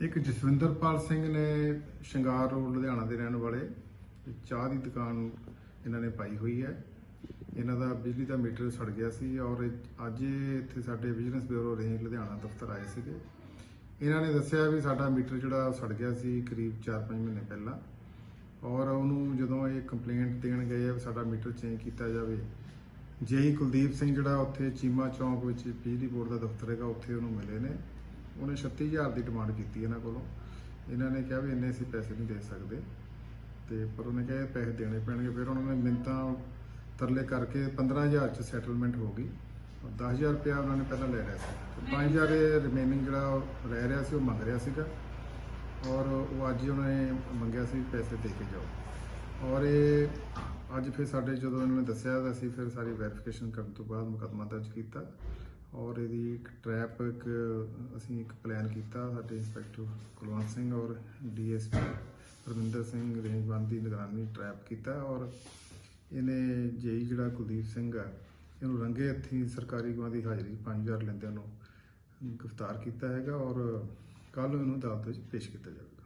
ਇੱਕ ਜਸਵਿੰਦਰਪਾਲ ਸਿੰਘ ਨੇ ਸ਼ਿੰਗਾਰ ਰੋਡ, ਲੁਧਿਆਣਾ ਦੇ ਰਹਿਣ ਵਾਲੇ ਚਾਹ ਦੀ ਦੁਕਾਨ ਇਹਨਾਂ ਨੇ ਪਾਈ ਹੋਈ ਹੈ। ਇਹਨਾਂ ਦਾ ਬਿਜਲੀ ਦਾ ਮੀਟਰ ਸੜ ਗਿਆ ਸੀ ਔਰ ਅੱਜ ਇਹ ਇੱਥੇ ਸਾਡੇ ਵਿਜੀਲੈਂਸ ਬਿਊਰੋ ਰੇਂਜ ਲੁਧਿਆਣਾ ਦਫ਼ਤਰ ਆਏ ਸੀਗੇ। ਇਹਨਾਂ ਨੇ ਦੱਸਿਆ ਵੀ ਸਾਡਾ ਮੀਟਰ ਜਿਹੜਾ ਸੜ ਗਿਆ ਸੀ ਕਰੀਬ 4-5 ਮਹੀਨੇ ਪਹਿਲਾਂ ਔਰ ਉਹਨੂੰ ਜਦੋਂ ਇਹ ਕੰਪਲੇਂਟ ਦੇਣ ਗਏ ਆ ਵੀ ਸਾਡਾ ਮੀਟਰ ਚੇਂਜ ਕੀਤਾ ਜਾਵੇ, ਜੇਈ ਕੁਲਦੀਪ ਸਿੰਘ ਜਿਹੜਾ ਉੱਥੇ ਚੀਮਾ ਚੌਂਕ ਵਿੱਚ ਬਿਜਲੀ ਬੋਰਡ ਦਾ ਦਫ਼ਤਰ ਹੈਗਾ, ਉੱਥੇ ਉਹਨੂੰ ਮਿਲੇ ਨੇ। ਉਹਨੇ 36000 ਦੀ ਡਿਮਾਂਡ ਕੀਤੀ ਇਹਨਾਂ ਕੋਲੋਂ। ਇਹਨਾਂ ਨੇ ਕਿਹਾ ਵੀ ਇੰਨੇ ਅਸੀਂ ਪੈਸੇ ਨਹੀਂ ਦੇ ਸਕਦੇ। ਤੇ ਪਰ ਉਹਨੇ ਕਿਹਾ ਪੈਸੇ ਦੇਣੇ ਪੈਣਗੇ। ਫਿਰ ਉਹਨਾਂ ਨੇ ਮਿੰਤਾਂ ਤਰਲੇ ਕਰਕੇ 15000 ਚ ਸੈਟਲਮੈਂਟ ਹੋ ਗਈ। ਔਰ 10000 ਰੁਪਇਆ ਉਹਨਾਂ ਨੇ ਪਹਿਲਾਂ ਲੈ ਲਿਆ ਸੀ। ਤੇ 5000 ਇਹ ਰਿਮੇਨਿੰਗ ਜਿਹੜਾ ਉਹ ਰਹਿ ਰਿਹਾ ਸੀ ਉਹ ਮੰਗ ਰਿਹਾ ਸੀਗਾ। ਔਰ ਉਹ ਅੱਜ ਉਹਨਾਂ ਨੇ ਮੰਗਿਆ ਸੀ ਪੈਸੇ ਦੇ ਕੇ ਜਾਓ। ਔਰ ਇਹ ਅੱਜ ਫਿਰ ਸਾਡੇ ਜਦੋਂ ਇਹਨਾਂ ਨੇ ਦੱਸਿਆ ਤਾਂ ਅਸੀਂ ਫਿਰ ਸਾਰੀ ਵੈਰੀਫਿਕੇਸ਼ਨ ਕਰਨ ਤੋਂ ਬਾਅਦ ਮੁਕੱਦਮਾ ਦਰਜ ਕੀਤਾ। ਔਰ ਇਹਦੀ ਇੱਕ ਟਰੈਪ ਇੱਕ ਅਸੀਂ ਇੱਕ ਪਲਾਨ ਕੀਤਾ ਸਾਡੇ ਇੰਸਪੈਕਟਰ ਕੁਲਵੰਤ ਸਿੰਘ ਔਰ DSP Ravinder Singh range one ਦੀ ਨਿਗਰਾਨੀ ਟਰੈਪ ਕੀਤਾ ਔਰ ਇਹਨੇ ਜੇਈ ਜਿਹੜਾ ਕੁਲਦੀਪ ਸਿੰਘ ਆ, ਇਹਨੂੰ ਰੰਗੇ ਹੱਥੀਂ ਸਰਕਾਰੀ ਗਵਾਹ ਦੀ ਹਾਜ਼ਰੀ 5000 ਲੈਂਦਿਆਂ ਨੂੰ ਗ੍ਰਿਫਤਾਰ ਕੀਤਾ ਹੈਗਾ ਔਰ ਕੱਲ ਨੂੰ ਇਹਨੂੰ ਅਦਾਲਤ ਵਿੱਚ ਪੇਸ਼ ਕੀਤਾ ਜਾਵੇਗਾ।